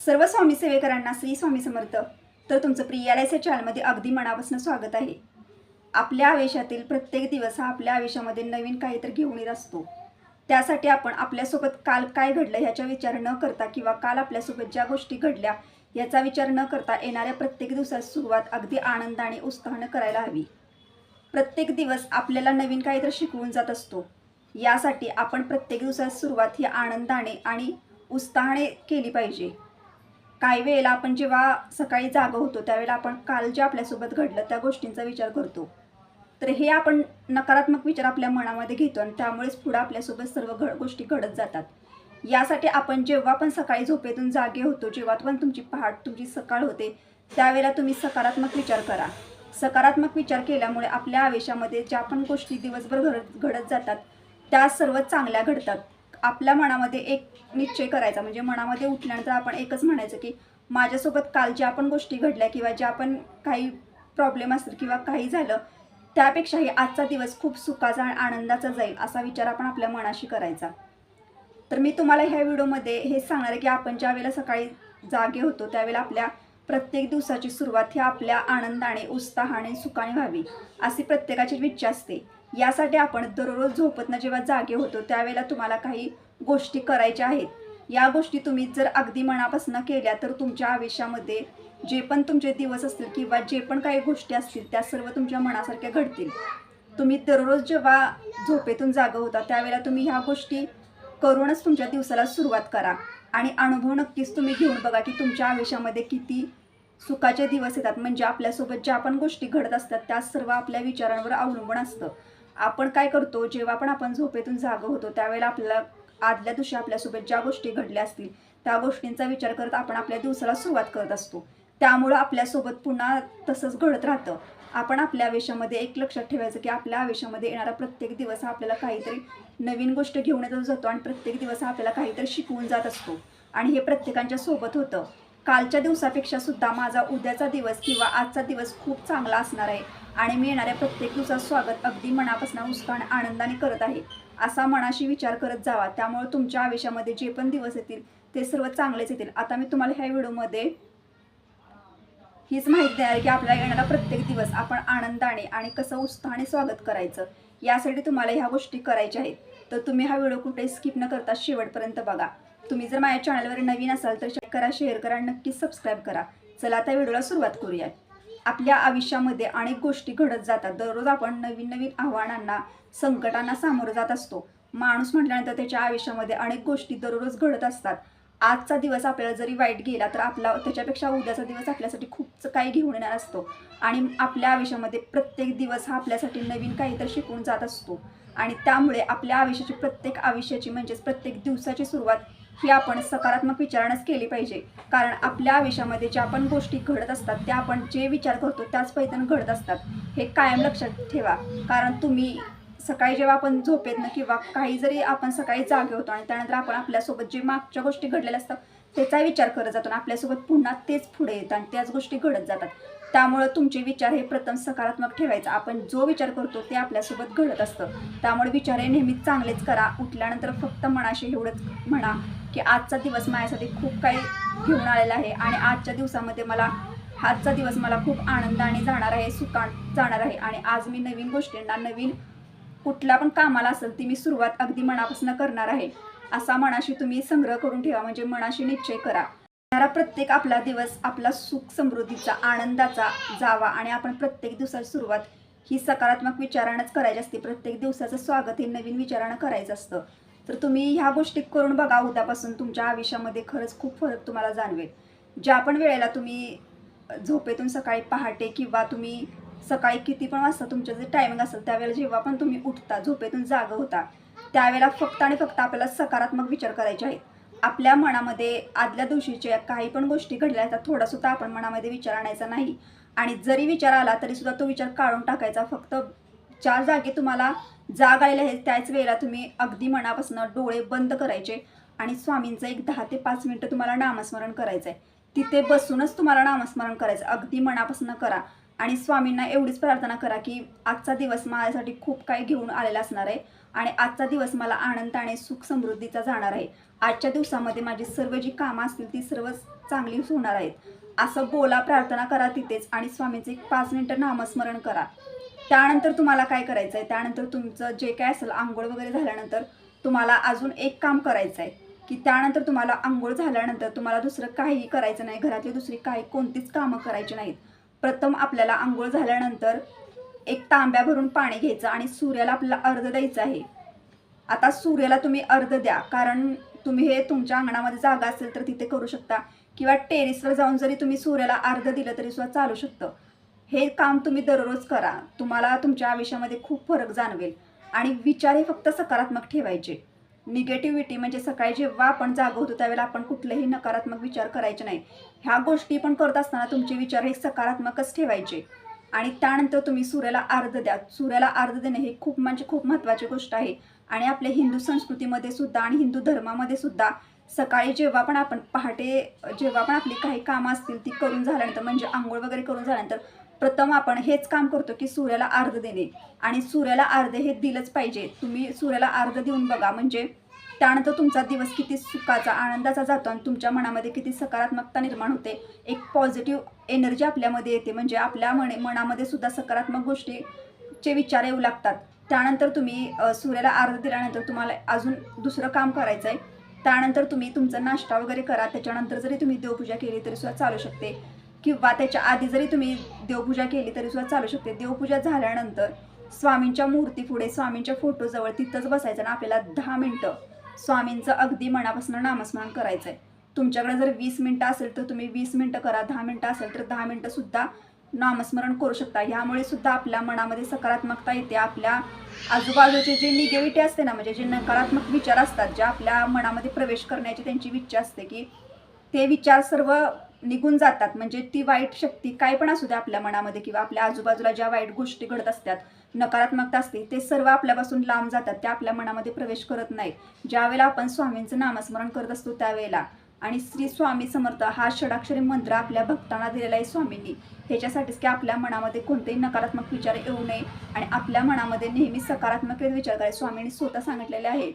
सर्व स्वामी सेवेकरांना श्री स्वामी समर्थ. तर तुमचं प्रियालयच्या चॅनलमध्ये अगदी मनापासून स्वागत आहे. आपल्या आयुष्यातील प्रत्येक दिवस हा आपल्या आयुष्यामध्ये नवीन काहीतरी घेऊन येत असतो. त्यासाठी आपण आपल्यासोबत काल काय घडलं ह्याचा विचार न करता किंवा काल आपल्यासोबत ज्या गोष्टी घडल्या याचा विचार न करता येणाऱ्या प्रत्येक दिवसात सुरुवात अगदी आनंदाने उत्साहानं करायला हवी. प्रत्येक दिवस आपल्याला नवीन काहीतरी शिकवून जात असतो. यासाठी आपण प्रत्येक दिवसात सुरुवात ही आनंदाने आणि उत्साहाने केली पाहिजे. काही वेळेला आपण जेव्हा सकाळी जागं होतो त्यावेळेला आपण काल जे आपल्यासोबत घडलं त्या गोष्टींचा विचार करतो. तर हे आपण नकारात्मक विचार आपल्या मनामध्ये घेतो आणि त्यामुळेच पुढं आपल्यासोबत सर्व घड गोष्टी घडत जातात. यासाठी आपण जेव्हा पण सकाळी झोपेतून जागे होतो जेव्हा पण तुमची पहाट तुमची सकाळ होते त्यावेळेला तुम्ही सकारात्मक विचार करा. सकारात्मक विचार केल्यामुळे आपल्या आयुष्यामध्ये ज्या पण गोष्टी दिवसभर घडत घडत जातात त्या सर्व चांगल्या घडतात. आपल्या मनामध्ये एक निश्चय करायचा. म्हणजे मनामध्ये उठल्यानंतर आपण एकच म्हणायचं की माझ्यासोबत काल ज्या पण गोष्टी घडल्या किंवा ज्या पण काही प्रॉब्लेम असतील किंवा काही झालं त्यापेक्षाही आजचा दिवस खूप सुखाचा आणि आनंदाचा जाईल असा विचार आपण आपल्या मनाशी करायचा. तर मी तुम्हाला ह्या व्हिडिओमध्ये हेच सांगणार आहे की आपण ज्यावेळेला सकाळी जागे होतो त्यावेळेला आपल्या प्रत्येक दिवसाची सुरुवात ही आपल्या आनंदाने उत्साहाने सुखाने व्हावी अशी प्रत्येकाची इच्छा असते. यासाठी आपण दररोज झोपतनं जेव्हा जागे होतो त्यावेळेला तुम्हाला काही गोष्टी करायच्या आहेत. या गोष्टी तुम्ही जर अगदी मनापासून केल्या तर तुमच्या आयुष्यामध्ये जे पण तुमचे दिवस असतील किंवा जे पण काही गोष्टी असतील त्या सर्व तुमच्या मनासारख्या घडतील. तुम्ही दररोज जेव्हा झोपेतून जागं होता त्यावेळेला तुम्ही ह्या गोष्टी करूनच तुमच्या दिवसाला सुरुवात करा. आणि अनुभव नक्कीच तुम्ही घेऊन बघा की तुमच्या आयुष्यामध्ये किती सुखाचे दिवस येतात. म्हणजे आपल्यासोबत ज्या पण गोष्टी घडत असतात त्या सर्व आपल्या विचारांवर अवलंबून असतं. आपण काय करतो जेव्हा पण आपण झोपेतून जागं होतो त्यावेळेला आपल्याला आदल्या दिवशी आपल्यासोबत ज्या गोष्टी घडल्या असतील त्या गोष्टींचा विचार करत आपण आपल्या दिवसाला सुरुवात करत असतो. त्यामुळं आपल्यासोबत पुन्हा तसंच घडत राहतं. आपण आपल्या आयुष्यामध्ये एक लक्षात ठेवायचं की आपल्या आयुष्यामध्ये येणारा प्रत्येक दिवस हा आपल्याला काहीतरी नवीन गोष्ट घेऊन येत जातो आणि प्रत्येक दिवस हा आपल्याला काहीतरी शिकवून जात असतो. आणि हे प्रत्येकांच्या सोबत होतं. कालच्या दिवसापेक्षा सुद्धा माझा उद्याचा दिवस किंवा आजचा दिवस खूप चांगला असणार आहे. आणि मी येणाऱ्या प्रत्येक दिवसात स्वागत अगदी मनापासून उत्साह आनंदाने करत आहे. असा मनाशी विचार करत जावा. त्यामुळे तुमच्या आयुष्यामध्ये जे पण दिवस येतील ते सर्व चांगलेच येतील. आता मी तुम्हाला ह्या व्हिडिओमध्ये हीच माहिती देणार की आपल्याला येणारा प्रत्येक दिवस आपण आनंदाने आणि कसं उत्साहाने स्वागत करायचं यासाठी तुम्हाला ह्या गोष्टी करायच्या आहेत. तर तुम्ही हा व्हिडिओ कुठेही स्किप न करता शेवटपर्यंत बघा. तुम्ही जर माझ्या चॅनलवर नवीन असाल तर चेक करा शेअर करा नक्की नक्कीच सबस्क्राईब करा. चला आता व्हिडिओला सुरुवात करूया आपल्या आयुष्यामध्ये अनेक गोष्टी घडत जातात. दररोज आपण नवीन नवीन आव्हानांना संकटांना सामोरं जात असतो. माणूस म्हटल्यानंतर त्याच्या आयुष्यामध्ये अनेक गोष्टी दररोज घडत असतात. आजचा दिवस आपल्याला जरी वाईट गेला तर आपला त्याच्यापेक्षा उद्याचा दिवस आपल्यासाठी खूप काही घेऊन येणार असतो. आणि आपल्या आयुष्यामध्ये प्रत्येक दिवस हा आपल्यासाठी नवीन काहीतरी शिकून जात असतो. आणि त्यामुळे आपल्या आयुष्याची प्रत्येक आयुष्याची म्हणजेच प्रत्येक दिवसाची सुरुवात ही आपण सकारात्मक विचारानंच केली पाहिजे. कारण आपल्या आयुष्यामध्ये ज्या पण गोष्टी घडत असतात त्या आपण जे विचार करतो त्याच पैदन घडत असतात. हे कायम लक्षात ठेवा. कारण तुम्ही सकाळी जेव्हा आपण झोपेतनं किंवा काही जरी आपण सकाळी जागे होतो आणि त्यानंतर आपण आपल्यासोबत जे मागच्या गोष्टी घडलेल्या असतात त्याचा विचार करत जातो आणि आपल्यासोबत पुन्हा तेच पुढे येतात आणि त्याच गोष्टी घडत जातात. त्यामुळं तुमचे विचार हे प्रथम सकारात्मक ठेवायचं. आपण जो विचार करतो ते आपल्यासोबत घडत असतं. त्यामुळे विचार हे नेहमीच चांगलेच करा. उठल्यानंतर फक्त मनाशी एवढंच म्हणा की आजचा दिवस माझ्यासाठी खूप काही घेऊन आलेला आहे आणि आजच्या दिवसामध्ये मला आजचा दिवस मला खूप आनंदाने जाणार आहे सुखान जाणार आहे. आणि आज मी नवीन गोष्टींना नवीन कुठल्या पण कामाला असेल ती मी सुरुवात अगदी मनापासून करणार आहे. असा मनाशी तुम्ही संग्रह करून ठेवा. म्हणजे मनाशी निश्चय करा. प्रत्येक आपला दिवस आपला सुख समृद्धीचा आनंदाचा जावा आणि आपण प्रत्येक दिवसाची सुरुवात ही सकारात्मक विचारानंच करायची असते. प्रत्येक दिवसाचं स्वागत हे नवीन विचारानं करायचं असतं. तर तुम्ही ह्या गोष्टी करून बघा. उद्यापासून तुमच्या आयुष्यामध्ये खरंच खूप फरक तुम्हाला जाणवेल. ज्या पण वेळेला तुम्ही झोपेतून सकाळी पहाटे किंवा तुम्ही सकाळी किती पण वाजता तुमचं जे टायमिंग असेल त्यावेळेला जेव्हा पण तुम्ही उठता झोपेतून जागं होता त्यावेळेला फक्त आणि फक्त आपल्याला सकारात्मक विचार करायचे आहेत. आपल्या मनामध्ये आदल्या दिवशीच्या काही पण गोष्टी घडल्या तर थोडासुद्धा आपण मनामध्ये विचार आणायचा नाही. आणि जरी विचार आला तरीसुद्धा तो विचार काढून टाकायचा. फक्त ज्या जागी तुम्हाला जाग आलेली आहे त्याच वेळेला तुम्ही अगदी मनापासून डोळे बंद करायचे आणि स्वामींचं एक दहा ते पाच मिनटं तुम्हाला नामस्मरण करायचं आहे तिथे बसूनच तुम्हाला नामस्मरण करायचं अगदी मनापासून करा. आणि स्वामींना एवढीच प्रार्थना करा की आजचा दिवस माझ्यासाठी खूप काही घेऊन आलेला असणार आहे. आणि आजचा दिवस मला आनंदाने सुख समृद्धीचा जाणार आहे. आजच्या दिवसामध्ये माझी सर्व जी कामं असतील ती सर्व चांगली होणार आहेत. असं बोला प्रार्थना करा तिथेच आणि स्वामींचे एक पाच मिनटं नामस्मरण करा. त्यानंतर तुम्हाला काय करायचं आहे? त्यानंतर तुमचं जे काय असेल आंघोळ वगैरे झाल्यानंतर तुम्हाला अजून एक काम करायचं आहे. की त्यानंतर तुम्हाला आंघोळ झाल्यानंतर तुम्हाला दुसरं काहीही करायचं नाही. घरातली दुसरी काही कोणतीच कामं करायची नाहीत. प्रथम आपल्याला आंघोळ झाल्यानंतर एक तांब्या भरून पाणी घ्यायचं आणि सूर्याला आपल्याला अर्ध द्यायचं आहे. आता सूर्याला तुम्ही अर्ध द्या कारण तुम्ही हे तुमच्या अंगणामध्ये जागा असेल तर तिथे करू शकता. किंवा टेरिसवर जाऊन जरी तुम्ही सूर्याला अर्ध दिलं तरी सुद्धा चालू शकतं. हे काम तुम्ही दररोज करा. तुम्हाला तुमच्या आयुष्यामध्ये खूप फरक जाणवेल. आणि विचार हे फक्त सकारात्मक ठेवायचे. निगेटिव्हिटी म्हणजे सकाळी जेव्हा आपण जागवतो त्यावेळेला आपण कुठलेही नकारात्मक विचार करायचे नाही. ह्या गोष्टी पण करत असताना तुमचे विचार हे सकारात्मकच ठेवायचे. आणि त्यानंतर तुम्ही सूर्याला अर्ध द्या. सूर्याला अर्ध देणे हे खूप म्हणजे खूप महत्त्वाची गोष्ट आहे. आणि आपल्या हिंदू संस्कृतीमध्ये सुद्धा आणि हिंदू धर्मामध्ये सुद्धा सकाळी जेव्हा पण आपण पहाटे जेव्हा पण आपली काही कामं असतील ती करून झाल्यानंतर म्हणजे आंघोळ वगैरे करून झाल्यानंतर प्रथम आपण हेच काम करतो की सूर्याला अर्ध देणे. आणि सूर्याला अर्ध हे दिलंच पाहिजे. तुम्ही सूर्याला अर्ध देऊन बघा. म्हणजे त्यानंतर तुमचा दिवस किती सुखाचा आनंदाचा जातो आणि तुमच्या मनामध्ये किती सकारात्मकता निर्माण होते. एक पॉझिटिव्ह एनर्जी आपल्यामध्ये येते. म्हणजे आपल्या मने मनामध्ये सुद्धा सकारात्मक गोष्टीचे विचार येऊ लागतात. त्यानंतर तुम्ही सूर्याला अर्ध दिल्यानंतर तुम्हाला अजून दुसरं काम करायचं आहे त्यानंतर तुम्ही तुमचा नाश्ता वगैरे करा. त्याच्यानंतर जरी तुम्ही देवपूजा केली तरी सुद्धा चालू शकते. किंवा त्याच्या आधी जरी तुम्ही देवपूजा केली तरी सुद्धा चालू शकते. देवपूजा झाल्यानंतर स्वामींच्या मूर्तीपुढे स्वामींच्या फोटोजवळ तिथंच बसायचं आणि आपल्याला दहा मिनटं स्वामींचं अगदी मनापासून नामस्मरण करायचं आहे तुमच्याकडे जर वीस मिनटं असेल तर तुम्ही वीस मिनटं करा. दहा मिनटं असेल तर दहा मिनटं सुद्धा नामस्मरण करू शकता. ह्यामुळे सुद्धा आपल्या मनामध्ये सकारात्मकता येते. आपल्या आजूबाजूचे जे निगेटिव्हिटी असते ना म्हणजे जे नकारात्मक विचार असतात जे आपल्या मनामध्ये प्रवेश करण्याची त्यांची इच्छा असते की ते विचार सर्व निघून जातात. म्हणजे ती वाईट शक्ती काय पण असू द्या आपल्या मनामध्ये किंवा आपल्या आजूबाजूला ज्या वाईट गोष्टी घडत असतात नकारात्मकता असते ते सर्व आपल्यापासून लांब जातात. त्या आपल्या मनामध्ये प्रवेश करत नाही ज्यावेळेला आपण स्वामींचं नामस्मरण करत असतो त्यावेळेला. आणि श्री स्वामी समर्थ हा षडाक्षरी मंत्र आपल्या भक्तांना दिलेला आहे स्वामींनी. ह्याच्यासाठीच की आपल्या मनामध्ये कोणतेही नकारात्मक विचार येऊ नये आणि आपल्या मनामध्ये नेहमी सकारात्मक विचार करायचे स्वामींनी स्वतः सांगितलेले आहे.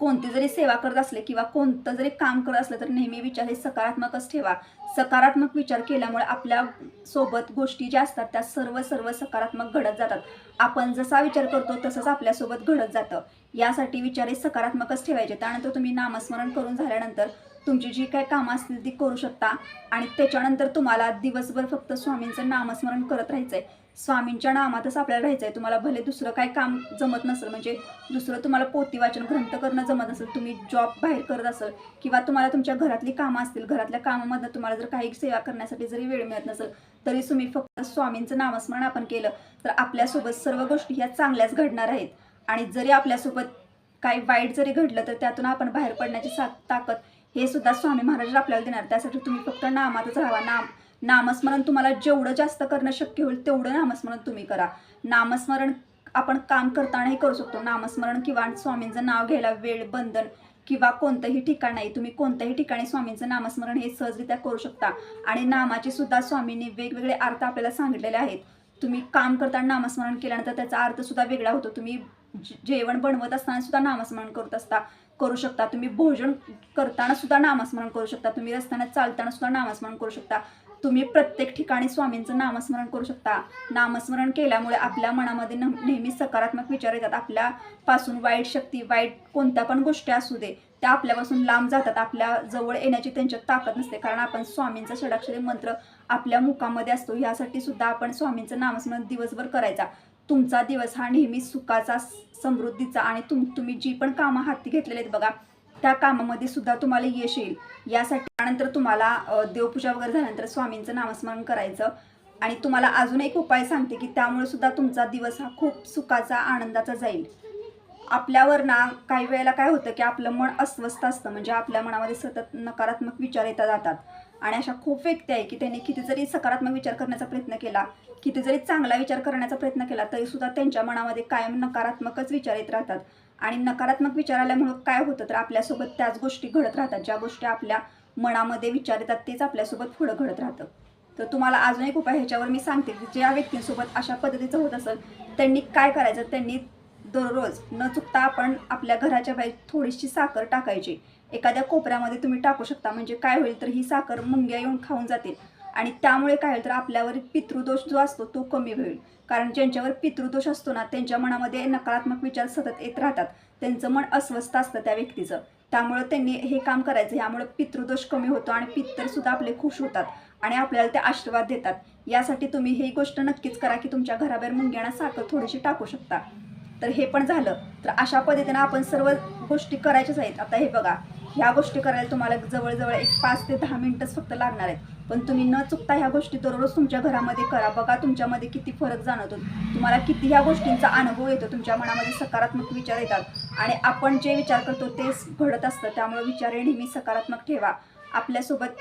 कोणती जरी सेवा करत असले किंवा कोणतं जरी काम करत असलं तर नेहमी विचार हे सकारात्मकच ठेवा. सकारात्मक विचार केल्यामुळे आपल्यासोबत गोष्टी ज्या असतात त्या सर्व सर्व सकारात्मक घडत जातात. आपण जसा विचार करतो तसंच आपल्यासोबत घडत जातं. यासाठी विचार हे सकारात्मकच ठेवायचे. त्यानंतर तुम्ही नामस्मरण करून झाल्यानंतर तुमची जी काही कामं असतील ती करू शकता. आणि त्याच्यानंतर तुम्हाला दिवसभर फक्त स्वामींचं नामस्मरण करत राहायचं आहे स्वामींच्या नामातच आपल्याला राहायचं आहे तुम्हाला भले दुसरं काय काम जमत नसेल म्हणजे दुसरं तुम्हाला पोती वाचन ग्रंथ करणं जमत असेल तुम्ही जॉब बाहेर करत असेल किंवा तुम्हाला तुमच्या घरातली कामं असतील घरातल्या कामामधनं तुम्हाला जर काही सेवा करण्यासाठी जरी वेळ मिळत नसेल तरी तुम्ही फक्त स्वामींचं नामस्मरण आपण केलं तर आपल्यासोबत सर्व गोष्टी ह्या चांगल्याच घडणार आहेत. आणि जरी आपल्यासोबत काही वाईट जरी घडलं तर त्यातून आपण बाहेर पडण्याची सा ताकद हे सुद्धा स्वामी महाराज आपल्याला देणार. त्यासाठी तुम्ही फक्त नामातच राहावा. नाम नामस्मरण तुम्हाला जेवढं जास्त करणं शक्य होईल तेवढं नामस्मरण तुम्ही करा. नामस्मरण आपण काम करतानाही करू शकतो. नामस्मरण किंवा स्वामींचं नाव घ्यायला वेळ बंधन किंवा कोणतंही ठिकाण नाही. तुम्ही कोणत्याही ठिकाणी स्वामींचं नामस्मरण हे सहजरित्या करू शकता. आणि नामाचे सुद्धा स्वामींनी वेगवेगळे अर्थ आपल्याला सांगितलेले आहेत. तुम्ही काम करताना नामस्मरण केल्यानंतर त्याचा अर्थ सुद्धा वेगळा होतो. तुम्ही जेवण बनवत असताना सुद्धा नामस्मरण करत असता करू शकता. तुम्ही भोजन करताना सुद्धा नामस्मरण करू शकता. तुम्ही रस्त्याने चालताना सुद्धा नामस्मरण करू शकता. तुम्ही प्रत्येक ठिकाणी स्वामींचं नामस्मरण करू शकता. नामस्मरण केल्यामुळे आपल्या मनामध्ये न- नेहमी सकारात्मक विचार येतात. आपल्यापासून वाईट शक्ती वाईट कोणत्या पण गोष्टी असू दे त्या आपल्यापासून लांब जातात. आपल्या जवळ येण्याची त्यांच्यात ताकद नसते. कारण आपण स्वामींचा षडाक्षरी मंत्र आपल्या मुखामध्ये असतो. ह्यासाठी सुद्धा आपण स्वामींचं नामस्मरण दिवसभर करायचा. तुमचा दिवस हा नेहमी सुखाचा समृद्धीचा आणि तुम तुम्ही जी पण कामं हाती घेतलेली आहेत बघा त्या कामामध्ये सुद्धा तुम्हाला यश येईल. यासाठी त्यानंतर तुम्हाला देवपूजा वगैरे झाल्यानंतर स्वामींचं नामस्मरण करायचं. आणि तुम्हाला अजून एक उपाय सांगते की त्यामुळे सुद्धा तुमचा दिवस हा खूप सुखाचा आनंदाचा जाईल. आपल्यावर ना काही वेळेला काय होतं की आपलं मन अस्वस्थ असतं. म्हणजे आपल्या मनामध्ये सतत नकारात्मक विचार येता जातात. आणि अशा खूप व्यक्ती आहे की त्यांनी किती जरी सकारात्मक विचार करण्याचा प्रयत्न केला किती जरी चांगला विचार करण्याचा प्रयत्न केला तरी सुद्धा त्यांच्या मनामध्ये कायम नकारात्मकच विचार येत राहतात. आणि नकारात्मक विचार आल्यामुळं काय होतं? तर आपल्यासोबत त्याच गोष्टी घडत राहतात. ज्या गोष्टी आपल्या मनामध्ये विचार येतात तेच आपल्यासोबत पुढं घडत राहतं. तर तुम्हाला अजून एक उपाय ह्याच्यावर मी सांगते. की ज्या व्यक्तींसोबत अशा पद्धतीचं होत असेल त्यांनी काय करायचं? त्यांनी दररोज न चुकता आपण आपल्या घराच्या बाहेर थोडीशी साखर टाकायची. एखाद्या कोपऱ्यामध्ये तुम्ही टाकू शकता. म्हणजे काय होईल तर ही साखर मुंग्या येऊन खाऊन जातील. आणि त्यामुळे काय होईल तर आपल्यावर पितृदोष जो असतो तो कमी होईल. कारण ज्यांच्यावर पितृदोष असतो ना त्यांच्या मनामध्ये नकारात्मक विचार सतत येत राहतात. त्यांचं मन अस्वस्थ असतं त्या व्यक्तीचं. त्यामुळं त्यांनी हे काम करायचं. यामुळे पितृदोष कमी होतो आणि पित्तरसुद्धा आपले खुश होतात आणि आपल्याला ते आशीर्वाद देतात. यासाठी तुम्ही ही गोष्ट नक्कीच करा की तुमच्या घराबाहेर मुंग्याना साखर थोडीशी टाकू शकता. तर हे पण झालं. तर अशा पद्धतीनं आपण सर्व गोष्टी करायच्याच आहेत. आता हे बघा ह्या गोष्टी करायला तुम्हाला जवळजवळ एक पाच ते दहा मिनटंच फक्त लागणार आहेत. पण तुम्ही न चुकता ह्या गोष्टी दररोज तुमच्या घरामध्ये करा. बघा तुमच्यामध्ये किती फरक जाणवतो. तुम्हाला किती ह्या गोष्टींचा अनुभव येतो. तुमच्या मनामध्ये सकारात्मक विचार येतात. आणि आपण जे विचार करतो तेच घडत असतं. त्यामुळे विचार नेहमी सकारात्मक ठेवा. आपल्यासोबत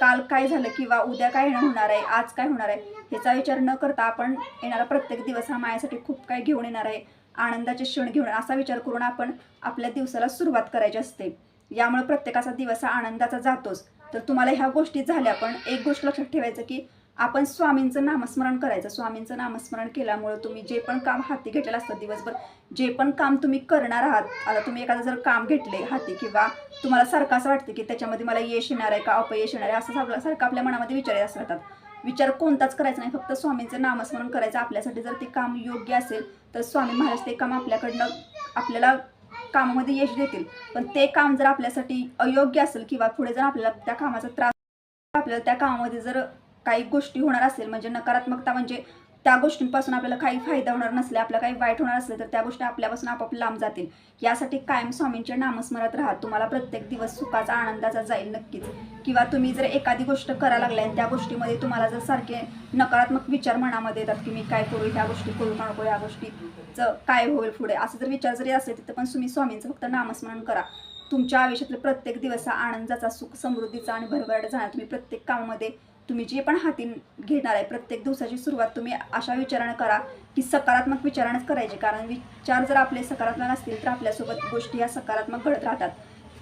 काल काय झालं किंवा उद्या काय होणार आहे आज काय होणार आहे ह्याचा विचार न करता आपण येणारा प्रत्येक दिवस हा माझ्यासाठी खूप काय घेऊन येणार आहे. आनंदाचे क्षण घेऊन असा विचार करून आपण आपल्या दिवसाला सुरुवात करायची असते. यामुळे प्रत्येकाचा दिवस हा आनंदाचा जातोच. तर तुम्हाला ह्या गोष्टी झाल्या पण एक गोष्ट लक्षात ठेवायचं की आपण स्वामींचं नामस्मरण करायचं. स्वामींचं नामस्मरण केल्यामुळे तुम्ही जे पण काम हाती घेतलेलं असतं दिवसभर जे पण काम तुम्ही करणार आहात आता तुम्ही एखादं जर काम घेतले हाती किंवा तुम्हाला सारखं असं वाटतं की त्याच्यामध्ये मला यश येणार आहे का अपयश येणार आहे असं आपल्या- सारखं आपल्या मनामध्ये विचार येत असतात. विचार कोणताच करायचा नाही. फक्त स्वामींचं नामस्मरण करायचं. आपल्यासाठी जर ते काम योग्य असेल तर स्वामी महाराज ते काम आपल्याकडनं आपल्याला कामामध्ये यश देतील. पण ते काम जर आपल्यासाठी अयोग्य असेल किंवा पुढे जर आपल्याला त्या कामाचा त्रास आपल्याला त्या कामामध्ये जर काही गोष्टी होणार असेल म्हणजे नकारात्मकता म्हणजे त्या गोष्टींपासून आपल्याला काही फायदा होणार नसले आपला काही वाईट होणार असलं तर त्या गोष्टी आपल्यापासून आपोआप लांब जातील. यासाठी कायम स्वामींचे नामस्मरत राहा. तुम्हाला प्रत्येक दिवस सुखाचा आनंदाचा जाईल नक्कीच. किंवा तुम्ही जर एखादी गोष्ट करायला लागल्या आणि त्या गोष्टीमध्ये तुम्हाला जर सारखे नकारात्मक विचार मनामध्ये येतात की मी काय करू ह्या गोष्टी करू का नको ह्या गोष्टीचं काय होईल पुढे? असं जर विचार जरी असेल तिथं पण तुम्ही स्वामींचं फक्त नामस्मरण करा. तुमच्या आयुष्यातले प्रत्येक दिवस हा आनंदाचा सुख समृद्धीचा आणि भरभराट जाणार. तुम्ही प्रत्येक कामामध्ये तुम्ही जे पण हाती घेणार आहे प्रत्येक दिवसाची सुरुवात तुम्ही अशा विचारानं करा की सकारात्मक विचारानंच करायचे. कारण विचार जर आपले सकारात्मक असतील तर आपल्यासोबत गोष्टी या सकारात्मक घडत राहतात.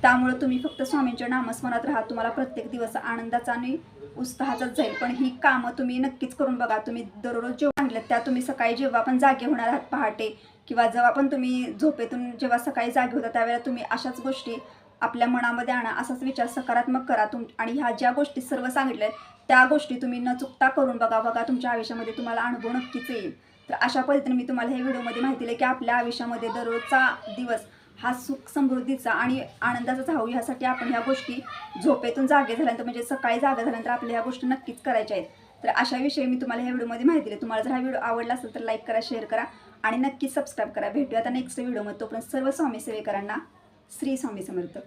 त्यामुळे तुम्ही फक्त स्वामींच्या नामस्मरणात राहा. तुम्हाला प्रत्येक दिवस आनंदाचा आणि उत्साहाचाच जाईल. पण ही कामं तुम्ही नक्कीच करून बघा. तुम्ही दररोज जेव्हा आणल्यात त्या तुम्ही सकाळी जेव्हा पण जागे होणार आहात पहाटे किंवा जेव्हा पण तुम्ही झोपेतून जेव्हा सकाळी जागे होता त्यावेळेला तुम्ही अशाच गोष्टी आपल्या मनामध्ये आणा. असाच विचार सकारात्मक करा तुम आणि ह्या ज्या गोष्टी सर्व सांगितल्या आहेत, त्या गोष्टी तुम्ही न चुकता करून बघा बघा तुमच्या आयुष्यामध्ये तुम्हाला अनुभव नक्कीच येईल. तर अशा पद्धतीने मी तुम्हाला हे व्हिडिओमध्ये माहिती दिली की आपल्या आयुष्यामध्ये दररोजचा दिवस हा सुख समृद्धीचा आणि आनंदाचा जाऊ ह्यासाठी आपण ह्या गोष्टी झोपेतून जागे झाल्यानंतर म्हणजे सकाळी जागे झाल्यानंतर आपल्या ह्या गोष्टी नक्कीच करायच्या आहेत. तर अशा विषयी मी तुम्हाला ह्या व्हिडिओमध्ये माहिती दिली. तुम्हाला जर हा व्हिडिओ आवडला असेल तर लाईक करा शेअर करा आणि नक्कीच सबस्क्राईब करा. भेटूया आता नेक्स्ट व्हिडिओमध्ये. तोपर्यंत सर्व स्वामी सेवेकरांना श्री स्वामी समर्थ.